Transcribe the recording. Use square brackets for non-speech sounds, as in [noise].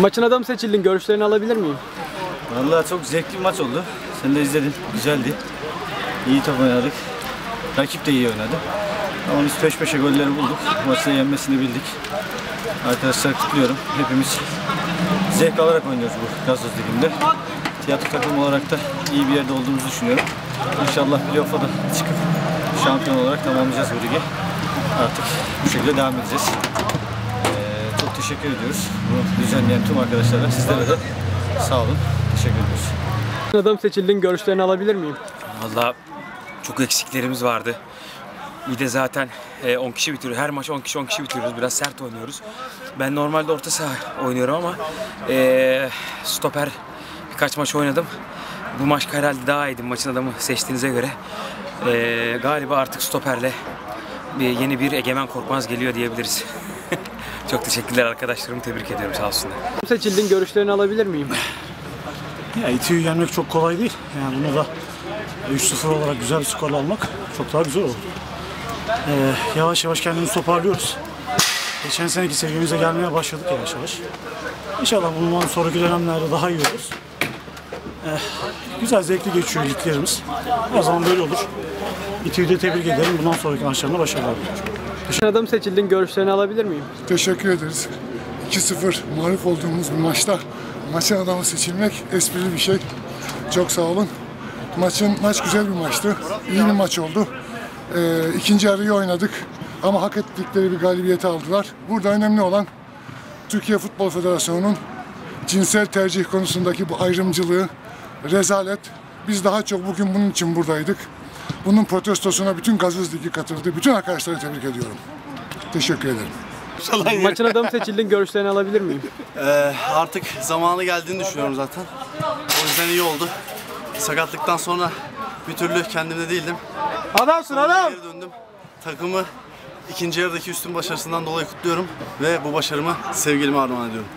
Maçın adamı seçildin. Görüşlerini alabilir miyim? Vallahi çok zevkli bir maç oldu. Sen de izledin. Güzeldi. İyi top oynadık. Rakip de iyi oynadı. Ama biz peş peşe golleri bulduk. Maçı da yenmesini bildik. Arkadaşlar kutluyorum. Hepimiz zevk alarak oynuyoruz bu gazoz liginde. Tiyatro takım olarak da iyi bir yerde olduğumuzu düşünüyorum. İnşallah playoff'a da çıkıp şampiyon olarak tamamlayacağız bu ligi. Artık bu şekilde devam edeceğiz. Teşekkür ediyoruz. Bunu düzenleyen tüm arkadaşlara, sizlere de sağ olun. Teşekkür ediyoruz. Adamı seçildin. Görüşlerini alabilir miyim? Valla çok eksiklerimiz vardı. Bir de zaten e, 10 kişi bitiriyor. Her maç 10 kişi 10 kişi bitiriyoruz. Biraz sert oynuyoruz. Ben normalde orta saha oynuyorum ama e, stoper birkaç maç oynadım. Bu maç herhalde daha iyiydi maçın adamı seçtiğinize göre. E, galiba artık stoperle bir, yeni bir Egemen Korkmaz geliyor diyebiliriz. [laughs] çok teşekkürler arkadaşlarımı tebrik ediyorum sağ olsunlar. Seçildin. Görüşlerini alabilir miyim? Ya İTÜ'yü yenmek çok kolay değil. Yani bunu da 3-0 olarak güzel bir skorla almak çok daha güzel olur. Ee, yavaş yavaş kendimizi toparlıyoruz. Geçen seneki seviyemize gelmeye başladık yavaş yavaş. İnşallah bundan sonraki dönemlerde daha iyi oluruz. Ee, güzel, zevkli geçiyor liglerimiz. Her zaman böyle olur. İTÜ'yü de tebrik ederim. Bundan sonraki maçlarında başarılar diliyorum. Adamı seçildin. Görüşlerini alabilir miyim? Teşekkür ederiz. 2-0 mağlup olduğumuz bir maçta maçın adamı seçilmek esprili bir şey. Çok sağ olun. Maçın maç güzel bir maçtı. İyi bir maç oldu. Ee, ikinci yarıyı oynadık ama hak ettikleri bir galibiyeti aldılar. Burada önemli olan Türkiye Futbol Federasyonu'nun cinsel tercih konusundaki bu ayrımcılığı, rezalet. Biz daha çok bugün bunun için buradaydık. Bunun protestosuna bütün Gazoz Ligi katıldı. Bütün arkadaşları tebrik ediyorum. Teşekkür ederim. Maçın adamı seçildin. Görüşlerini alabilir miyim? Ee, artık zamanı geldiğini düşünüyorum zaten. O yüzden iyi oldu. Sakatlıktan sonra bir türlü kendimde değildim. Adamsın Sonra Geri döndüm. Takımı ikinci yarıdaki üstün başarısından dolayı kutluyorum ve bu başarımı sevgilime armağan ediyorum.